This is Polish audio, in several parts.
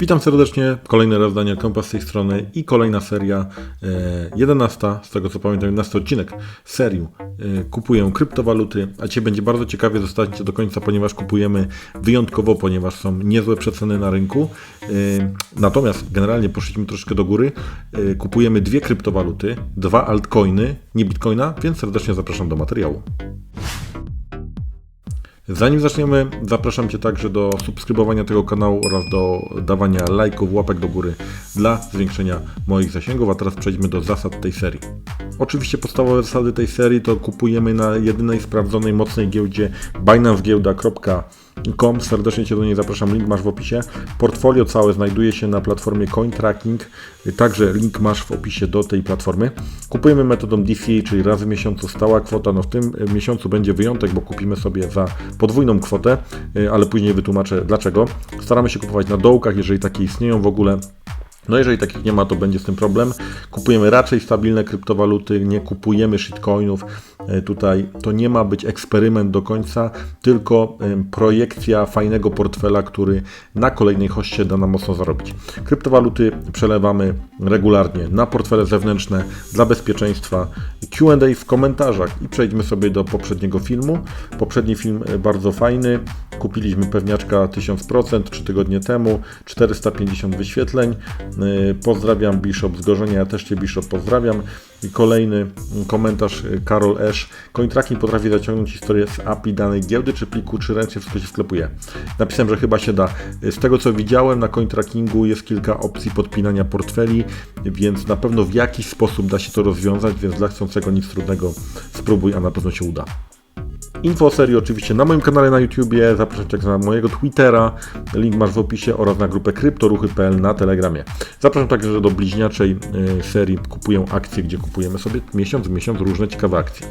Witam serdecznie, kolejne rozdanie Kompas z tej strony i kolejna seria, e, 11, z tego co pamiętam, 11 odcinek serii e, Kupuję kryptowaluty, a Cię będzie bardzo ciekawie, zostańcie do końca, ponieważ kupujemy wyjątkowo, ponieważ są niezłe przeceny na rynku. E, natomiast generalnie poszliśmy troszkę do góry, e, kupujemy dwie kryptowaluty, dwa altcoiny, nie bitcoina, więc serdecznie zapraszam do materiału. Zanim zaczniemy, zapraszam Cię także do subskrybowania tego kanału oraz do dawania lajków, łapek do góry dla zwiększenia moich zasięgów. A teraz przejdźmy do zasad tej serii. Oczywiście podstawowe zasady tej serii to kupujemy na jedynej sprawdzonej, mocnej giełdzie binanceGiełda.com. Serdecznie Cię do niej zapraszam, link masz w opisie. Portfolio całe znajduje się na platformie CoinTracking, także link masz w opisie do tej platformy. Kupujemy metodą DCA, czyli raz w miesiącu stała kwota. No w tym miesiącu będzie wyjątek, bo kupimy sobie za podwójną kwotę, ale później wytłumaczę dlaczego. Staramy się kupować na dołkach, jeżeli takie istnieją w ogóle. No jeżeli takich nie ma, to będzie z tym problem. Kupujemy raczej stabilne kryptowaluty, nie kupujemy shitcoinów. E, Tutaj to nie ma być eksperyment do końca, tylko projekcja fajnego portfela, który na kolejnej hoście da nam mocno zarobić. Kryptowaluty przelewamy regularnie na portfele zewnętrzne dla bezpieczeństwa. Q&A w komentarzach i przejdźmy sobie do poprzedniego filmu. Poprzedni film e, bardzo fajny. Kupiliśmy pewniaczka 1000% 3 tygodnie temu, 450 wyświetleń. Yy, Pozdrawiam Bishop z Gorzenia, ja też Cię Bishop pozdrawiam. Kolejny komentarz yy, Karol Esz. CoinTracking potrafi zaciągnąć historię z API danej giełdy, czy pliku, czy ręcznie wszystko się sklepuje. Napisałem, że chyba się da. Yy, Z tego co widziałem na CoinTrackingu jest kilka opcji podpinania portfeli, więc na pewno w jakiś sposób da się to rozwiązać, więc dla chcącego nic trudnego spróbuj, a na pewno się uda. Info serii oczywiście na moim kanale na YouTubie, zapraszam Cię na mojego Twittera, link masz w opisie oraz na grupę kryptoruchy.pl na Telegramie. Zapraszam także do bliźniaczej y, serii Kupuję akcje, gdzie kupujemy sobie miesiąc w miesiąc różne ciekawe akcje.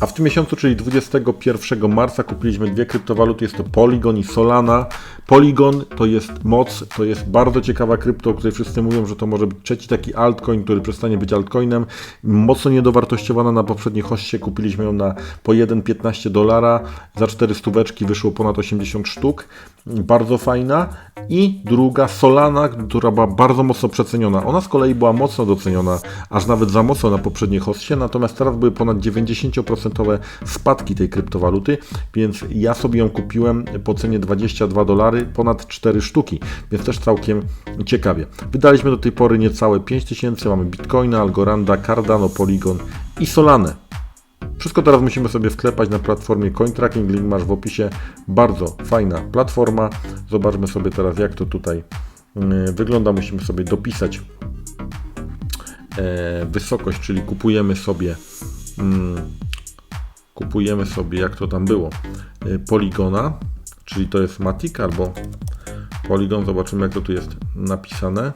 A w tym miesiącu, czyli 21 marca, kupiliśmy dwie kryptowaluty. Jest to Polygon i Solana. Polygon to jest moc, to jest bardzo ciekawa krypto, o której wszyscy mówią, że to może być trzeci taki altcoin, który przestanie być altcoinem. Mocno niedowartościowana na poprzedniej hoście. Kupiliśmy ją na po 1,15 dolara. Za 4 stóweczki wyszło ponad 80 sztuk. Bardzo fajna. I druga Solana, która była bardzo mocno przeceniona. Ona z kolei była mocno doceniona, aż nawet za mocno na poprzedniej hostie. Natomiast teraz były ponad 90% spadki tej kryptowaluty, więc ja sobie ją kupiłem po cenie 22 dolary, ponad 4 sztuki, więc też całkiem ciekawie. Wydaliśmy do tej pory niecałe 5000, mamy Bitcoina, Algoranda, Cardano, Polygon i Solanę. Wszystko teraz musimy sobie wklepać na platformie CoinTracking, link masz w opisie. Bardzo fajna platforma. Zobaczmy sobie teraz jak to tutaj yy, wygląda. Musimy sobie dopisać e, wysokość, czyli kupujemy sobie mm, kupujemy sobie, jak to tam było, y, poligona, czyli to jest Matic albo Polygon. Zobaczymy, jak to tu jest napisane.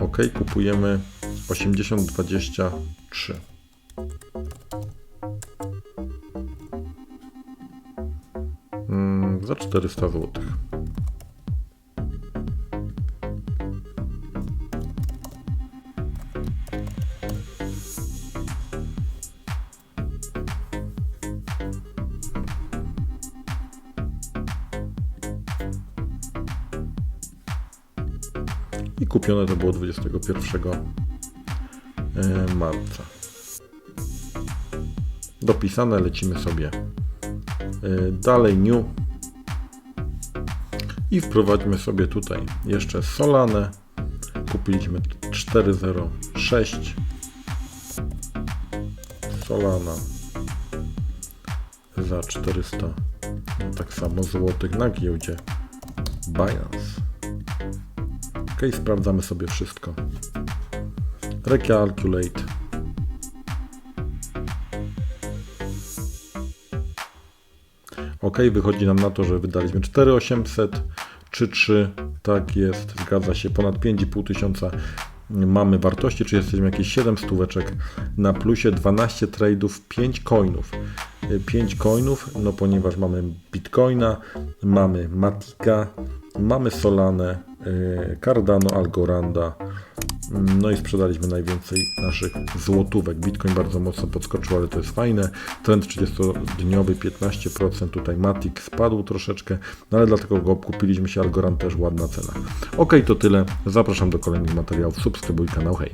OK, kupujemy 8023. Mm, za 400 zł. I kupione to było 21 e, marca. Dopisane, lecimy sobie e, dalej new i wprowadźmy sobie tutaj jeszcze Solanę. Kupiliśmy 406 Solana za 400 no tak samo złotych na giełdzie Binance. Ok, sprawdzamy sobie wszystko. Recalculate. Ok, wychodzi nam na to, że wydaliśmy 4800 czy 3, tak jest, zgadza się, ponad 5,5 tysiąca mamy wartości, czy jesteśmy jakieś 7 stóweczek na plusie, 12 trade'ów, 5 coinów. 5 coinów, no ponieważ mamy Bitcoina, mamy Matika, mamy Solanę, Cardano, Algoranda No i sprzedaliśmy najwięcej naszych złotówek. Bitcoin bardzo mocno podskoczył, ale to jest fajne. Trend 30-dniowy 15%, tutaj Matic spadł troszeczkę, no ale dlatego go kupiliśmy się, Algorand też ładna cena. Ok, to tyle. Zapraszam do kolejnych materiałów. Subskrybuj kanał. Hej!